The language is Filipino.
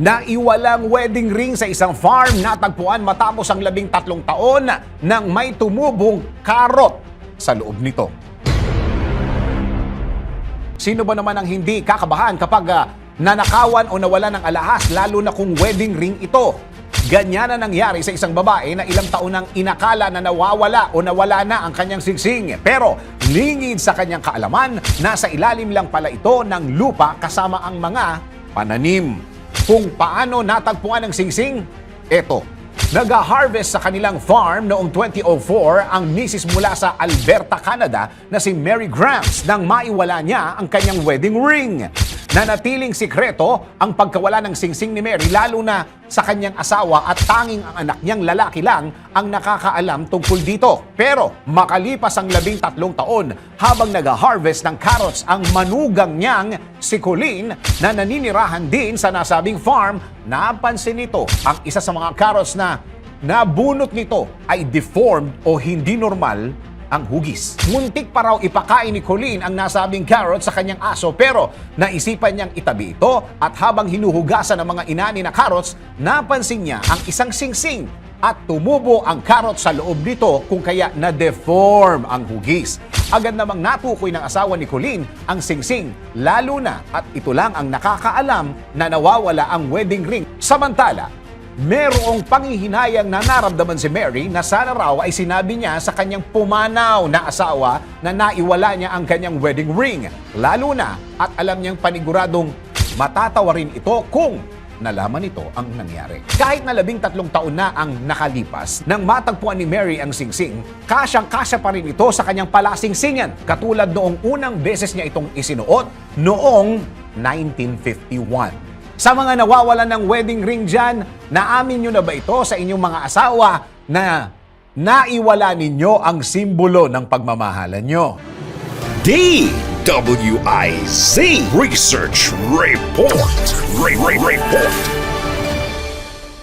Naiwalang wedding ring sa isang farm natagpuan matapos ang labing tatlong taon nang may tumubong karot sa loob nito. Sino ba naman ang hindi kakabahan kapag ah, nanakawan o nawala ng alahas lalo na kung wedding ring ito? Ganyan na nangyari sa isang babae na ilang taon nang inakala na nawawala o nawala na ang kanyang singsing. Pero lingid sa kanyang kaalaman, nasa ilalim lang pala ito ng lupa kasama ang mga pananim. Kung paano natagpuan ang singsing? Eto, Nag-harvest sa kanilang farm noong 2004 ang misis mula sa Alberta, Canada na si Mary Grams nang maiwala niya ang kanyang wedding ring. Nanatiling sikreto ang pagkawala ng singsing ni Mary lalo na sa kanyang asawa at tanging ang anak niyang lalaki lang ang nakakaalam tungkol dito. Pero makalipas ang labing tatlong taon habang nag-harvest ng carrots ang manugang niyang si Colleen na naninirahan din sa nasabing farm, napansin nito ang isa sa mga carrots na nabunot nito ay deformed o hindi normal ang hugis. Muntik pa raw ipakain ni Colleen ang nasabing carrot sa kanyang aso pero naisipan niyang itabi ito at habang hinuhugasan ng mga inani na carrots, napansin niya ang isang singsing at tumubo ang carrot sa loob nito kung kaya na-deform ang hugis. Agad namang natukoy ng asawa ni Colleen ang singsing, lalo na at ito lang ang nakakaalam na nawawala ang wedding ring. Samantala, Merong pangihinayang na naramdaman si Mary na sana raw ay sinabi niya sa kanyang pumanaw na asawa na naiwala niya ang kanyang wedding ring. Lalo na at alam niyang paniguradong matatawa rin ito kung nalaman ito ang nangyari. Kahit na labing tatlong taon na ang nakalipas, nang matagpuan ni Mary ang singsing, kasyang-kasya pa rin ito sa kanyang palasingsingan, katulad noong unang beses niya itong isinuot noong 1951. Sa mga nawawalan ng wedding ring dyan, naamin nyo na ba ito sa inyong mga asawa na naiwala ninyo ang simbolo ng pagmamahalan nyo? DWIZ Research Report. Re- Re- Report.